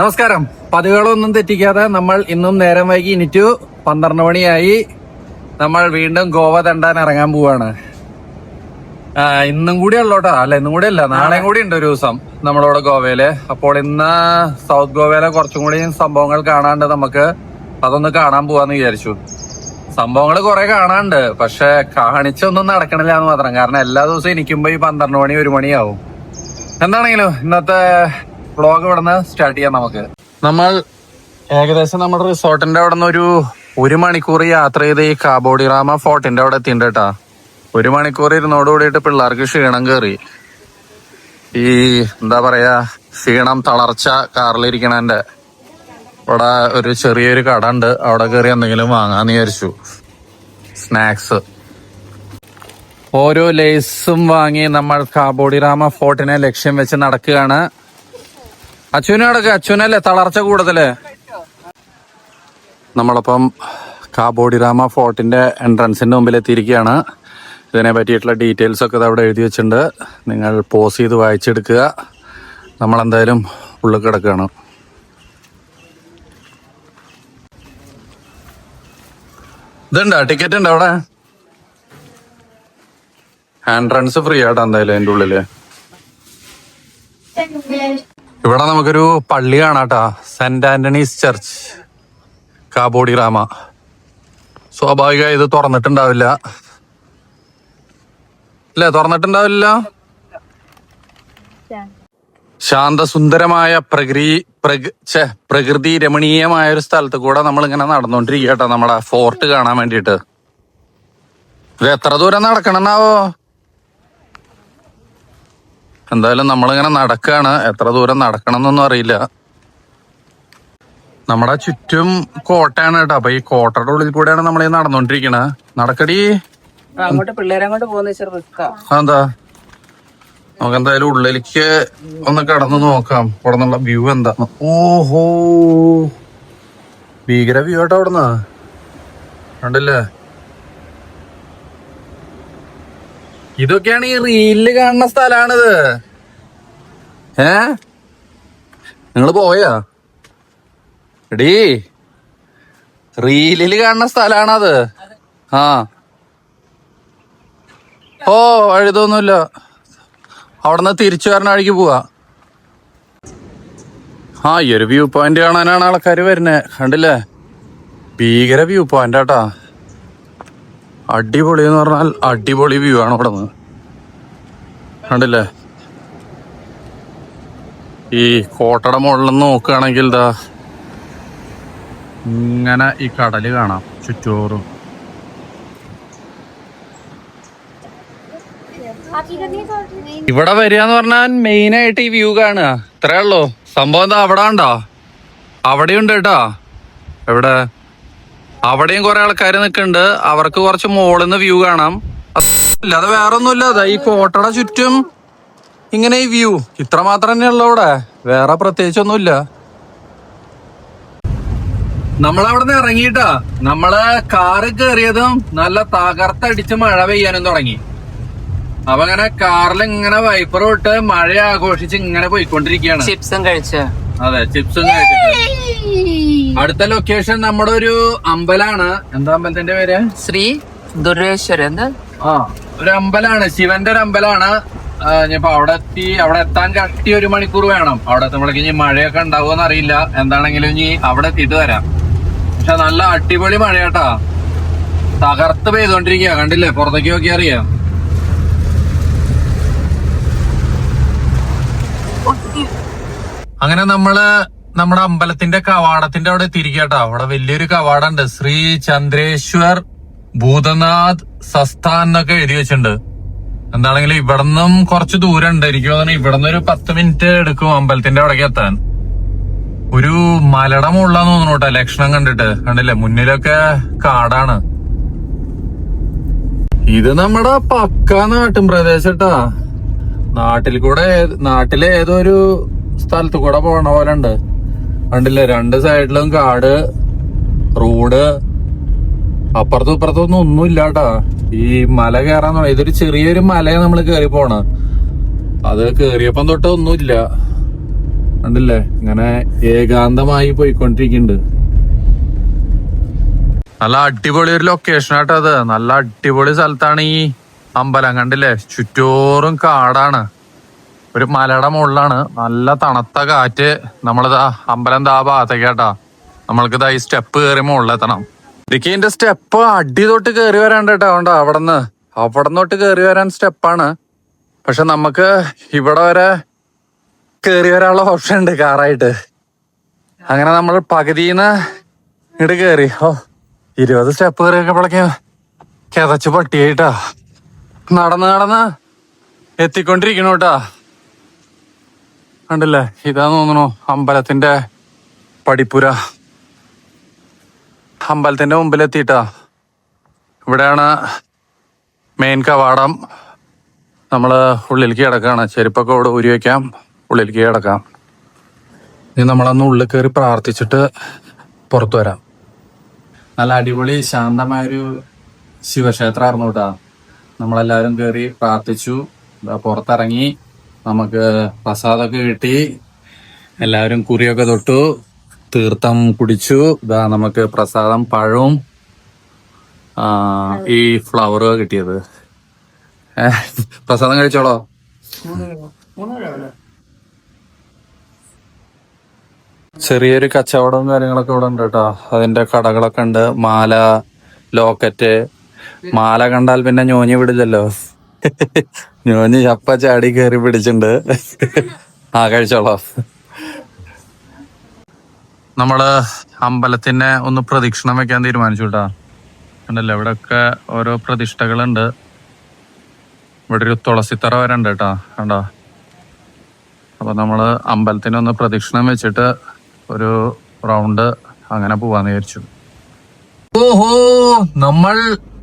നമസ്കാരം. പതിവുകളൊന്നും തെറ്റിക്കാതെ നമ്മൾ ഇന്നും നേരം വൈകി ഇനിറ്റു പന്ത്രണ്ട് മണിയായി നമ്മൾ വീണ്ടും ഗോവ തണ്ടാൻ ഇറങ്ങാൻ പോവാണ്. ഇന്നും കൂടി ഉള്ളോട്ടാ. അല്ല ഇന്നും കൂടി അല്ല. നാളെയും കൂടി ഉണ്ട് ഒരു ദിവസം നമ്മളോട് ഗോവയിൽ. അപ്പോൾ ഇന്ന് സൗത്ത് ഗോവയിലെ കുറച്ചും കൂടി സംഭവങ്ങൾ കാണാണ്ട് നമുക്ക് അതൊന്ന് കാണാൻ പോവാന്ന് വിചാരിച്ചു. സംഭവങ്ങൾ കുറെ കാണാണ്ട്. പക്ഷെ കാണിച്ചൊന്നും നടക്കണില്ല എന്ന് മാത്രം. കാരണം എല്ലാ ദിവസവും എനിക്കുമ്പോ ഈ പന്ത്രണ്ട് മണി ഒരു മണിയാവും. എന്താണെങ്കിലും ഇന്നത്തെ വ്ളോഗ് ഇവിടെ നിന്ന് സ്റ്റാർട്ട് ചെയ്യാം നമുക്ക്. നമ്മൾ ഏകദേശം നമ്മുടെ റിസോർട്ടിന്റെ അവിടെ നിന്ന് ഒരു ഒരു മണിക്കൂർ യാത്ര ചെയ്ത് ഈ കാബോഡിറാമ ഫോർട്ടിന്റെ അവിടെ എത്തിണ്ട് കേട്ടാ. ഒരു മണിക്കൂർ ഇരുന്നോട് കൂടിയിട്ട് പിള്ളേർക്ക് ക്ഷീണം കയറി ഈ എന്താ പറയാ ക്ഷീണം തളർച്ച കാറിലിരിക്കണന്റെ. ഇവിടെ ഒരു ചെറിയൊരു കട ഉണ്ട്. അവിടെ കയറി എന്തെങ്കിലും വാങ്ങാന്ന് വിചാരിച്ചു. സ്നാക്സ്. ഓരോ ലേസും വാങ്ങി നമ്മൾ കാബോഡിറാമ ഫോർട്ടിനെ ലക്ഷ്യം വെച്ച് നടക്കുകയാണ്. അച്ഛനും നടക്കുക അച്ഛനല്ലേ തളർച്ച കൂടുതൽ? നമ്മളപ്പം കാബോഡിറാമ ഫോർട്ടിന്റെ എൻട്രൻസിന്റെ മുമ്പിൽ എത്തിയിരിക്കുകയാണ്. ഇതിനെ പറ്റിയിട്ടുള്ള ഡീറ്റെയിൽസ് ഒക്കെ അവിടെ എഴുതി വെച്ചിട്ടുണ്ട്. നിങ്ങൾ പോസ് ചെയ്ത് വായിച്ചെടുക്കുക. നമ്മൾ എന്തായാലും ഉള്ളിൽ കിടക്കുകയാണ്. ഇതുണ്ടോ? ടിക്കറ്റ് ഉണ്ടോ അവിടെ? എൻട്രൻസ് ഫ്രീ ആട്ടോ എന്തായാലും അതിന്റെ ഉള്ളിൽ. ഇവിടെ നമുക്കൊരു പള്ളി കാണാട്ടാ. Saint Antony's church. കാബോഡി റാമ സ്വാഭാവികമായി ഇത് തുറന്നിട്ടുണ്ടാവില്ല. അല്ലേ തുറന്നിട്ടുണ്ടാവില്ല? ശാന്തസുന്ദരമായ പ്രകൃതി പ്രകൃ പ്രകൃതി രമണീയമായ ഒരു സ്ഥലത്ത് കൂടെ നമ്മൾ ഇങ്ങനെ നടന്നുകൊണ്ടിരിക്കുക കേട്ടോ നമ്മുടെ ഫോർട്ട് കാണാൻ വേണ്ടിയിട്ട്. ഇത് എത്ര ദൂരം നടക്കണമെന്നാവോ? എന്തായാലും നമ്മളിങ്ങനെ നടക്കാണ്. എത്ര ദൂരം നടക്കണം എന്നൊന്നും അറിയില്ല. നമ്മുടെ ചുറ്റും കോട്ടയാണ് കേട്ടോ. അപ്പൊ ഈ കോട്ടയുടെ ഉള്ളിൽ കൂടെയാണ് നമ്മൾ ഈ നടന്നോണ്ടിരിക്കണേ. നടക്കടി. അങ്ങോട്ട് പിള്ളേരെ അങ്ങോട്ട് പോകുന്ന എന്താ നമുക്ക് എന്തായാലും ഉള്ളിലേക്ക് ഒന്ന് കടന്നു നോക്കാം. ഇവിടെ നിന്നുള്ള വ്യൂ എന്താ? ഓഹോ. ഭീകര വ്യൂ ആട്ടോ അവിടുന്ന് കണ്ടില്ലേ? ഇതൊക്കെയാണ് ഈ റീലിൽ കാണുന്ന സ്ഥലാണിത്. ഏ? നിങ്ങൾ പോയോ? എടീ റീലിൽ കാണുന്ന സ്ഥലാണത്. ആ. ഓ എഴുതൊന്നുമില്ല അവിടുന്ന് തിരിച്ചു വരണ വഴിക്ക് പോവാ. ആ ഈ ഒരു വ്യൂ പോയിന്റ് കാണാനാണ് ആൾക്കാർ വരുന്നത് കണ്ടില്ലേ? ഭീകര വ്യൂ പോയിന്റ് ആട്ടാ. അടിപൊളി എന്ന് പറഞ്ഞാൽ അടിപൊളി വ്യൂ ആണ് അവിടെ നിന്ന് കണ്ടില്ലേ? ഈ കോട്ടയുടെ മുകളിൽ നോക്കുകയാണെങ്കിൽ ഇതാ ഇങ്ങനെ ഈ കടൽ കാണാം ചുറ്റോറും ഇവിടെ വരിക എന്ന് പറഞ്ഞാൽ മെയിൻ ആയിട്ട് ഈ വ്യൂ കാണുക. ഇത്രേ ഉള്ളൂ. സംഭവം എന്താ അവിടെ ഉണ്ടോ അവിടെയുണ്ട് കേട്ടോ. എവിടെ? അവിടെയും കുറെ ആൾക്കാർ നിൽക്കുന്നുണ്ട്. അവർക്ക് കുറച്ച് മുകളിൽ നിന്ന് വ്യൂ കാണാം. അല്ലാതെ വേറൊന്നുമില്ല. അതാ ഈ കോട്ടയുടെ ചുറ്റും ഇങ്ങനെ ഈ വ്യൂ ഇത്ര മാത്രം തന്നെ ഉള്ളു അവിടെ. വേറെ പ്രത്യേകിച്ചൊന്നുമില്ല. നമ്മളവിടെ നിന്ന് ഇറങ്ങിയിട്ടാ. നമ്മൾ കാറ് കയറിയതും നല്ല തകർത്തടിച്ച് മഴ പെയ്യാനും തുടങ്ങി. അപ്പൊ അങ്ങനെ കാറിൽ ഇങ്ങനെ വൈപ്പർ വിട്ട് മഴ ആഘോഷിച്ച് ഇങ്ങനെ പോയിക്കൊണ്ടിരിക്കുകയാണ്. ചിപ്സും കഴിച്ച. അതെ ചിപ്സും കഴിച്ചിട്ട്. അടുത്ത ലൊക്കേഷൻ നമ്മുടെ ഒരു അമ്പലാണ്. എന്താ അമ്പലത്തിന്റെ പേര്? ശ്രീ ദുരേശ്വരൻ എന്താ? ആ ഒരു അമ്പലാണ്. ശിവന്റെ ഒരു അമ്പലാണ്. ഇനിയിപ്പോ അവിടെ എത്തി അവിടെ എത്താൻ കട്ടി ഒരു മണിക്കൂർ വേണം. അവിടെ എത്തുമ്പോഴേക്ക് ഇനി മഴയൊക്കെ ഉണ്ടാവുമെന്ന് അറിയില്ല എന്താണെങ്കിലും ഇനി അവിടെ എത്തിയിട്ട് വരാം. പക്ഷെ നല്ല അടിപൊളി മഴയാട്ടാ. തകർത്ത് പെയ്തോണ്ടിരിക്കുക കണ്ടില്ലേ? പുറത്തേക്ക് നോക്കി അറിയാം. അങ്ങനെ നമ്മൾ നമ്മുടെ അമ്പലത്തിന്റെ കവാടത്തിന്റെ അവിടെ എത്തിയിരിക്കട്ടോ അവിടെ വലിയൊരു കവാടമുണ്ട് ശ്രീ ചന്ദ്രേശ്വർ ഭൂതനാഥ് സസ്ഥാൻ എന്നൊക്കെ എഴുതി വെച്ചിട്ടുണ്ട്. എന്താണെങ്കിലും ഇവിടുന്നും കുറച്ച് ദൂരം ഉണ്ട് എനിക്ക് തോന്നുന്നു ഇവിടുന്ന് ഒരു പത്ത് മിനിറ്റ് എടുക്കും അമ്പലത്തിന്റെ അവിടേക്ക് എത്താൻ. ഒരു മലയുടെ മുകളിലാന്ന് തോന്നുന്നു കേട്ടോ ലക്ഷണം കണ്ടിട്ട്. കണ്ടില്ലേ? മുന്നിലൊക്കെ കാടാണ്. ഇത് നമ്മുടെ പക്ക നാട്ടും പ്രദേശട്ടാ നാട്ടിൽ കൂടെ നാട്ടിലെ ഏതോ ഒരു സ്ഥലത്ത് കൂടെ പോണ പോലെ ഉണ്ട്. കണ്ടില്ലേ? രണ്ട് സൈഡിലും കാട് റോഡ്. അപ്പുറത്തും ഇപ്പുറത്തും ഒന്നും ഒന്നുമില്ലാട്ടാ ഈ മല കയറാൻ തുടങ്ങി. ഇതൊരു ചെറിയൊരു മലയാണ് നമ്മൾ കയറി പോണ. അത് കേറിയപ്പം തൊട്ട് ഒന്നുമില്ല. കണ്ടില്ലേ? ഇങ്ങനെ ഏകാന്തമായി പോയിക്കൊണ്ടിരിക്കുന്നുണ്ട്. നല്ല അടിപൊളി ഒരു ലൊക്കേഷൻ ആട്ടോ അത്. നല്ല അടിപൊളി സ്ഥലത്താണ് ഈ അമ്പലം. കണ്ടില്ലേ? ചുറ്റോറും കാടാണ്. ഒരു മലയുടെ മുകളിലാണ്. നല്ല തണുത്ത കാറ്റ്. നമ്മളിതാ അമ്പലം ദാ ഭാഗത്തേക്കാട്ടാ നമ്മൾക്കിതാ ഈ സ്റ്റെപ്പ് കയറി മുകളിലെത്തണം. ഇടുക്കി എന്റെ സ്റ്റെപ്പ് അടി തൊട്ട് കയറി വരാണ്ട് കേട്ടോ. അതുകൊണ്ട് അവിടെ നിന്ന് അവിടെ തൊട്ട് കയറി വരാൻ സ്റ്റെപ്പാണ്. പക്ഷെ നമുക്ക് ഇവിടെ വരെ കയറി വരാനുള്ള ഓപ്ഷൻ ഉണ്ട് കാറായിട്ട്. അങ്ങനെ നമ്മൾ പകുതിന്ന് ഇങ്ങോട്ട് കയറി ഓ ഇരുപത് സ്റ്റെപ്പ് കയറിയപ്പോഴേക്കും കിതച്ച് പട്ടിയായിട്ടാ. നടന്ന് നടന്ന് എത്തിക്കൊണ്ടിരിക്കണു കേട്ടാ. കണ്ടില്ലേ? ഇതാ തോന്നണു അമ്പലത്തിന്റെ പടിപ്പുര. അമ്പലത്തിന്റെ മുമ്പിലെത്തിയിട്ടാ. ഇവിടെയാണ് മെയിൻ കവാടം. നമ്മൾ ഉള്ളിലേക്ക് കിടക്കാണ്. ചെരുപ്പൊക്കെ ഇവിടെ ഊരി വയ്ക്കാം ഉള്ളിലേക്ക് കിടക്കാം. ഇനി നമ്മളന്ന് ഉള്ളിൽ കയറി പ്രാർത്ഥിച്ചിട്ട് പുറത്തു വരാം. നല്ല അടിപൊളി ശാന്തമായൊരു ശിവക്ഷേത്രമായിരുന്നു കേട്ടാ. നമ്മളെല്ലാവരും കയറി പ്രാർത്ഥിച്ചു. പുറത്തിറങ്ങി. നമുക്ക് പ്രസാദമൊക്കെ കിട്ടി. എല്ലാവരും കുറിയൊക്കെ തൊട്ടു. തീർത്ഥം കുടിച്ചു. ഇതാ നമുക്ക് പ്രസാദം പഴവും ഈ ഫ്ലവർ കിട്ടിയത്. പ്രസാദം കഴിച്ചോളോ? ചെറിയൊരു കച്ചവടവും കാര്യങ്ങളൊക്കെ ഇവിടെ ഉണ്ട് കേട്ടോ. അതിന്റെ കടകളൊക്കെ ഉണ്ട്. മാല ലോക്കറ്റ്. മാല കണ്ടാൽ പിന്നെ ഞോഞ്ഞി വിടില്ലല്ലോ. ഞോഞ്ഞി ചപ്പ ചാടി കയറി പിടിച്ചിട്ടുണ്ട്. ആ കഴിച്ചോളോ. നമ്മൾ അമ്പലത്തിനെ ഒന്ന് പ്രദക്ഷിണം വെക്കാൻ തീരുമാനിച്ചു കേട്ടാ ഇവിടെ ഒക്കെ ഓരോ പ്രതിഷ്ഠകളുണ്ട്. ഇവിടെ ഒരു തുളസിത്തറ വരെ ഉണ്ട് കേട്ടാ കണ്ടോ? അപ്പൊ നമ്മൾ അമ്പലത്തിനെ ഒന്ന് പ്രദക്ഷിണം വെച്ചിട്ട് ഒരു റൗണ്ട് അങ്ങനെ പോവാന്ന് വിചാരിച്ചു. ഓഹോ നമ്മൾ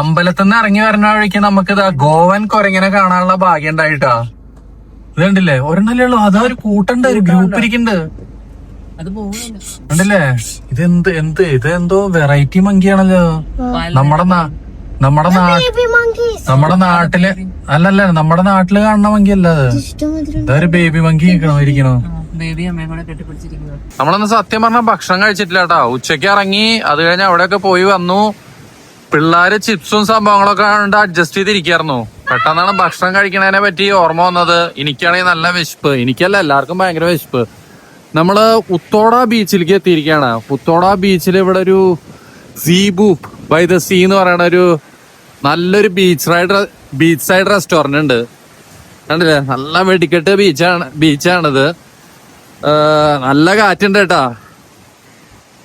അമ്പലത്തിൽ നിന്ന് ഇറങ്ങി വരുന്ന വഴിക്ക് നമുക്ക് ഇതാ ഗോവൻ കൊരങ്ങനെ കാണാനുള്ള ഭാഗ്യം ഉണ്ടായിട്ടാ. ഇത് കണ്ടില്ലേ ഒരെണ്ണല്ലേ ഉള്ളൂ? അതാ ഒരു കൂട്ടുണ്ട് ഒരു ഗ്രൂപ്പ് ഇരിക്കുന്നുണ്ട്. കണ്ടില്ലേ ഇത് എന്ത് എന്ത് ഇത് എന്തോ വെറൈറ്റി മങ്കിയാണല്ലോ നമ്മുടെ നമ്മുടെ നമ്മുടെ നാട്ടിൽ അല്ലല്ല നമ്മുടെ നാട്ടിൽ കാണുന്ന മങ്കിയല്ല അത്. ഇതൊരു ബേബി മങ്കി നിക്കണോ ഇരിക്കണോ? നമ്മളൊന്ന് സത്യം പറഞ്ഞ ഭക്ഷണം കഴിച്ചിട്ടില്ല കേട്ടോ. ഉച്ചയ്ക്ക് ഇറങ്ങി അത് കഴിഞ്ഞ് അവിടെയൊക്കെ പോയി വന്നു. പിള്ളേര് ചിപ്സും സംഭവങ്ങളൊക്കെ കണ്ട് അഡ്ജസ്റ്റ് ചെയ്തിരിക്കായിരുന്നു. പെട്ടെന്നാണ് ഭക്ഷണം കഴിക്കണതിനെ പറ്റി ഓർമ്മ വന്നത്. എനിക്കാണെങ്കിൽ നല്ല വിശപ്പ്. എനിക്കല്ല എല്ലാവർക്കും ഭയങ്കര വിശപ്പ്. നമ്മൾ ഉത്തോട ബീച്ചിലേക്ക് എത്തിയിരിക്കുകയാണ്. ഉത്തോട ബീച്ചിൽ ഇവിടെ ഒരു സീബു ബൈ ദ സീ എന്ന് പറയുന്ന ഒരു നല്ലൊരു beach ride beach side restaurant ഉണ്ട്. കണ്ടില്ലേ? നല്ല വെടിക്കെട്ട് ബീച്ചാണ് ബീച്ചാണിത് നല്ല കാറ്റുണ്ട് കേട്ടാ.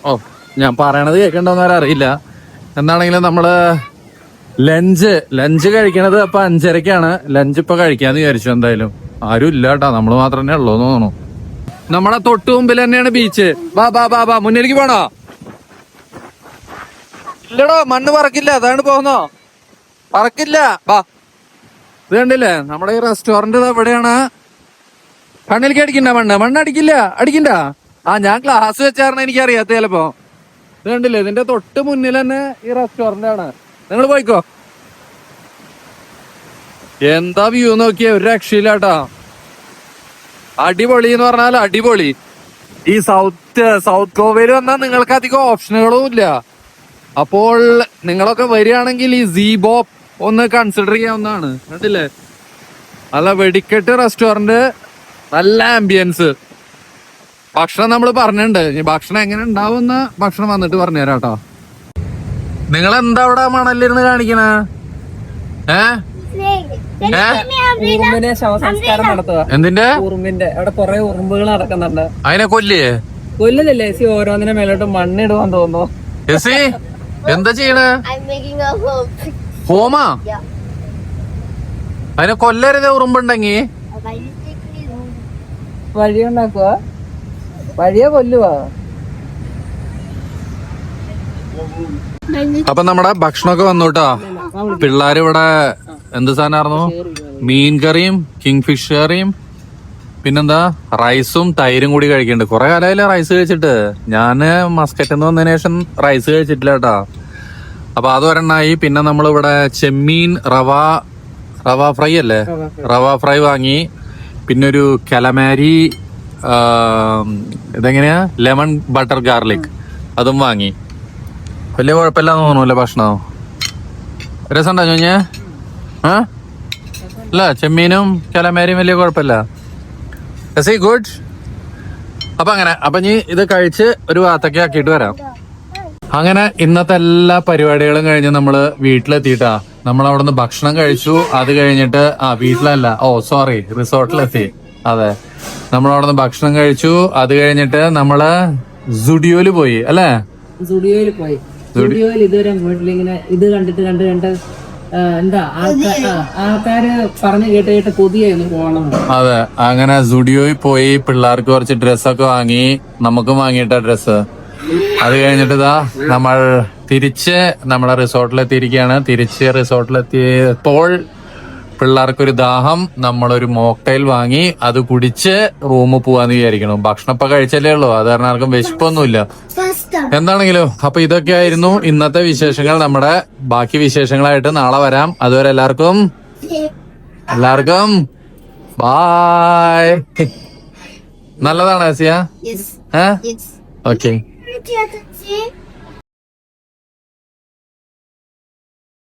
ഓ ഞാൻ പറയണത് കേൾക്കണ്ടോന്ന് അറിയില്ല. എന്താണെങ്കിലും നമ്മൾ ലഞ്ച് ലഞ്ച് കഴിക്കണത് അപ്പൊ അഞ്ചരക്കാണ്. ലഞ്ച് ഇപ്പൊ കഴിക്കാന്ന് വിചാരിച്ചു എന്തായാലും. ആരും ഇല്ല കേട്ടാ നമ്മൾ മാത്രമേ ഉള്ളൂ തോന്നുന്നു. നമ്മളെ തൊട്ട് മുമ്പിൽ തന്നെയാണ് ബീച്ച് ബാ ബാ ബാ ബാ മുന്നിലേക്ക് പോണോ? ഇല്ലടോ മണ്ണ് പറക്കില്ല. അതാണ് പോകുന്നോ? പറക്കില്ല. ബാ ഇത് കണ്ടില്ലേ? നമ്മുടെ ഈ റെസ്റ്റോറന്റ് എവിടെയാണ്? കണ്ണിലേക്ക് അടിക്കണ്ട മണ്ണ്. മണ്ണ് അടിക്കില്ല. അടിക്കണ്ട. ആ ഞാൻ ക്ലാസ് വെച്ചായിരുന്നു എനിക്ക് അറിയാത്ത ചിലപ്പോ. ഇത് കണ്ടില്ലേ? ഇതിന്റെ തൊട്ട് മുന്നിൽ തന്നെ ഈ റെസ്റ്റോറന്റ് ആണ്. നിങ്ങൾ പോയിക്കോ. എന്താ വ്യൂ നോക്കിയേ? ഒരു രക്ഷയില്ലാട്ടാ. അടിപൊളി എന്ന് പറഞ്ഞാൽ അടിപൊളി. ഈ സൗത്ത് സൗത്ത് ഗോവയിൽ വന്നാൽ നിങ്ങൾക്ക് അധികം ഓപ്ഷനുകളും ഇല്ല. അപ്പോൾ നിങ്ങളൊക്കെ വരികയാണെങ്കിൽ ഈ സീബോപ്പ് ഒന്ന് കൺസിഡർ ചെയ്യാവുന്നതാണ്. കണ്ടില്ലേ? നല്ല വെടിക്കെട്ട് റെസ്റ്റോറന്റ് നല്ല ആംബിയൻസ് ഭക്ഷണം നമ്മൾ പറഞ്ഞിട്ടുണ്ട്. ഇനി ഭക്ഷണം എങ്ങനെ ഉണ്ടാവുന്ന ഭക്ഷണം വന്നിട്ട് പറഞ്ഞുതരാം കേട്ടോ. നിങ്ങൾ എന്താ അവിടെ മണലിരുന്ന് കാണിക്കണേ? ഏഹ് ഉറുമ്പിനെ ശവസംസ്കാരം നടത്തുക. എന്തിന്റെ? ഉറുമ്പിന്റെ. അവിടെ കൊറേ ഉറുമ്പുകൾ നടക്കുന്നുണ്ട്. അതിനെ കൊല്ലേ. കൊല്ലതല്ലേ സി ഓരോന്നിനെ മേലോട്ട് മണ്ണിടുവാൻ തോന്നുന്നു. എസി എന്താ ചെയ്യണേ? I'm making a hook. ഹോമാ. അതിനെ കൊല്ലരുത് ഉറുമ്പുണ്ടെങ്കി. വഴി ഉണ്ടാക്കുക വഴിയെ കൊല്ലുവാ. അപ്പൊ നമ്മടെ ഭക്ഷണമൊക്കെ വന്നു കേട്ടോ പിള്ളേര് ഇവിടെ എന്ത് സാധനമായിരുന്നു? മീൻ കറിയും കിങ് ഫിഷ് കറിയും പിന്നെന്താ? റൈസും തൈരും കൂടി കഴിക്കുന്നുണ്ട്. കുറെ കാലമായില്ലേ റൈസ് കഴിച്ചിട്ട്. ഞാൻ മസ്കറ്റ് എന്ന് വന്നതിന് ശേഷം റൈസ് കഴിച്ചിട്ടില്ല കേട്ടോ. അപ്പൊ അത് ഒരെണ്ണായി. പിന്നെ നമ്മളിവിടെ ചെമ്മീൻ റവ റവ ഫ്രൈ അല്ലേ? റവ ഫ്രൈ വാങ്ങി. പിന്നെ ഒരു കലമാരി ഇതെങ്ങനെയാ? Lemon butter garlic. അതും വാങ്ങി. വലിയ കുഴപ്പമില്ലാന്ന് തോന്നുന്നല്ലേ ഭക്ഷണം? ഉണ്ടോ ഞോഞ്ഞ് ആ? അല്ല ചെമ്മീനും കലമേരിയും വലിയ കുഴപ്പമില്ല. രസി ഗുഡ് അപ്പൊ അങ്ങനെ അപ്പൊ നീ ഇത് കഴിച്ച് ഒരു വാത്തക്ക ആക്കിയിട്ട് വരാം. അങ്ങനെ ഇന്നത്തെ എല്ലാ പരിപാടികളും കഴിഞ്ഞ് നമ്മൾ വീട്ടിലെത്തിയിട്ടാ. നമ്മൾ അവിടെ നിന്ന് ഭക്ഷണം കഴിച്ചു അത് കഴിഞ്ഞിട്ട് ആ വീട്ടിലല്ല ഓ സോറി റിസോർട്ടിലെത്തി. അതെ. നമ്മൾ അവിടെ നിന്ന് ഭക്ഷണം കഴിച്ചു അത് കഴിഞ്ഞിട്ട് നമ്മൾ സുഡിയോയിൽ പോയി അല്ലേ? സുഡിയോയിൽ പോയി. സുഡിയോയിൽ ഇതുവരെ പോയിട്ടില്ല ഇങ്ങനെ ഇത് കണ്ടിട്ട് കണ്ട് കണ്ട് എന്താ ആൾക്കാര് പറഞ്ഞു കേട്ട് കേട്ട് കൊതിയായിരുന്നു പോകണം. അതെ അങ്ങനെ സ്റ്റുഡിയോയിൽ പോയി പിള്ളേർക്ക് കുറച്ച് ഡ്രസ്സൊക്കെ വാങ്ങി നമുക്കും വാങ്ങിയിട്ട ഡ്രസ്സ്. അത് കഴിഞ്ഞിട്ട് ഇതാ നമ്മൾ തിരിച്ച് നമ്മളെ റിസോർട്ടിലെത്തിയിരിക്കുകയാണ്. തിരിച്ച് റിസോർട്ടിലെത്തിയപ്പോൾ പിള്ളേർക്കൊരു ദാഹം നമ്മളൊരു മോക്ടൈൽ വാങ്ങി അത് കുടിച്ച് റൂമിൽ പോവാന്ന് വിചാരിക്കണം ഭക്ഷണപ്പൊ കഴിച്ചല്ലേ ഉള്ളൂ അത് കാരണം ആർക്കും വിശപ്പൊന്നുമില്ല. എന്താണെങ്കിലും അപ്പൊ ഇതൊക്കെ ആയിരുന്നു ഇന്നത്തെ വിശേഷങ്ങൾ നമ്മുടെ ബാക്കി വിശേഷങ്ങളായിട്ട് നാളെ വരാം അതുവരെ എല്ലാവർക്കും എല്ലാവർക്കും ബായ് നല്ലതാണ് ആസിയ. ഏ. ഓക്കെ?